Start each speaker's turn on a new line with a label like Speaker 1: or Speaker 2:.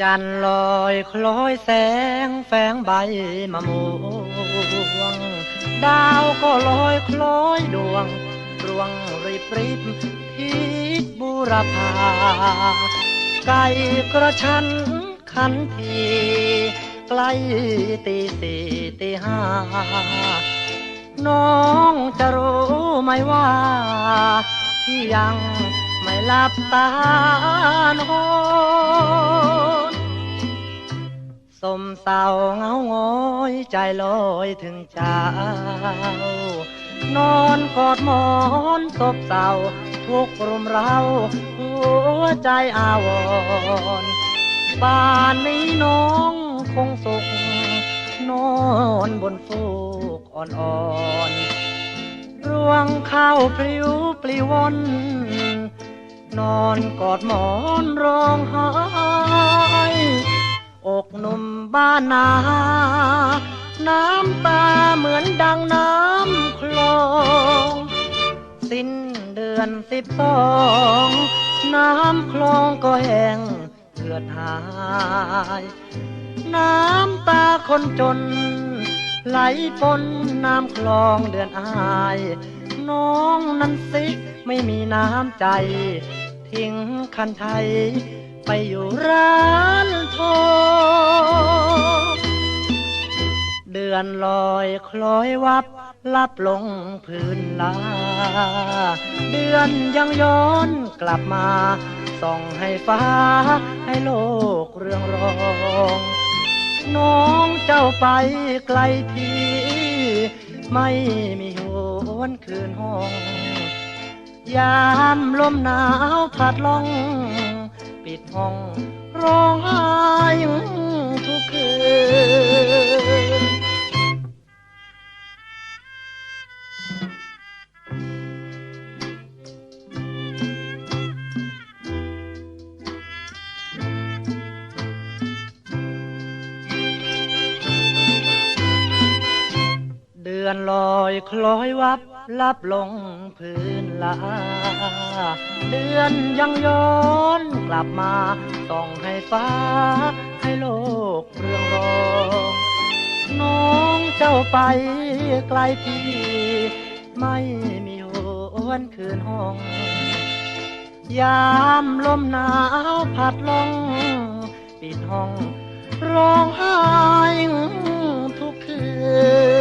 Speaker 1: จันลอยคล้อยแสงแฝงใบมะม่วง ดาวก็ลอยคล้อยดวงรวงริบริบทิศบุรพาไก่กระชันขันทีใกล้ตีสี่ตีห้าน้องจะรู้ไหมว่าที่ยัง ไม่หลับตานอนสมเศร้าเงาหงอยใจลอยถึงเจ้านอนกอดหมอนศพเศร้าทุกข์รุมเราหัวใจอาวรณ์บ้านนี้น้องคงสุขนอนบนฟูกอ่อนๆรวงข้าวพลิ้วปลิววน นอนกอดหมอนร้องไห้อกหนุ่มบ้านนา น้ำตาเหมือนดังน้ำคลอง สิ้นเดือนสิบสองน้ำคลองก็แห้งเลือดหาย น้ำตาคนจน ไหลปนน้ำคลองเดือนอาย น้องนั้นสิไม่มีน้ำใจ ทิ้งคันไทย ไปอยู่ร้านทองเดือนลอยคล้อยวับลับลงพื้นลา เดือนยังย้อนกลับมา ส่องให้ฟ้าให้โลกเรื่องรอง น้องเจ้าไปไกลที่ไม่มีหวนคืนห้อง ยามลมหนาวพัดลง ปิดห้องร้องไห้ ลอยคล้อยวับลับลงพื้นลา เดือนยังย้อนกลับมาส่องให้ฟ้า ให้โลกเรื่องรอง น้องเจ้าไปไกลพี่ ไม่มีหวนคืนห้อง ยามลมหนาวพัดลง ปิดห้อง ร้องไห้ทุกคืน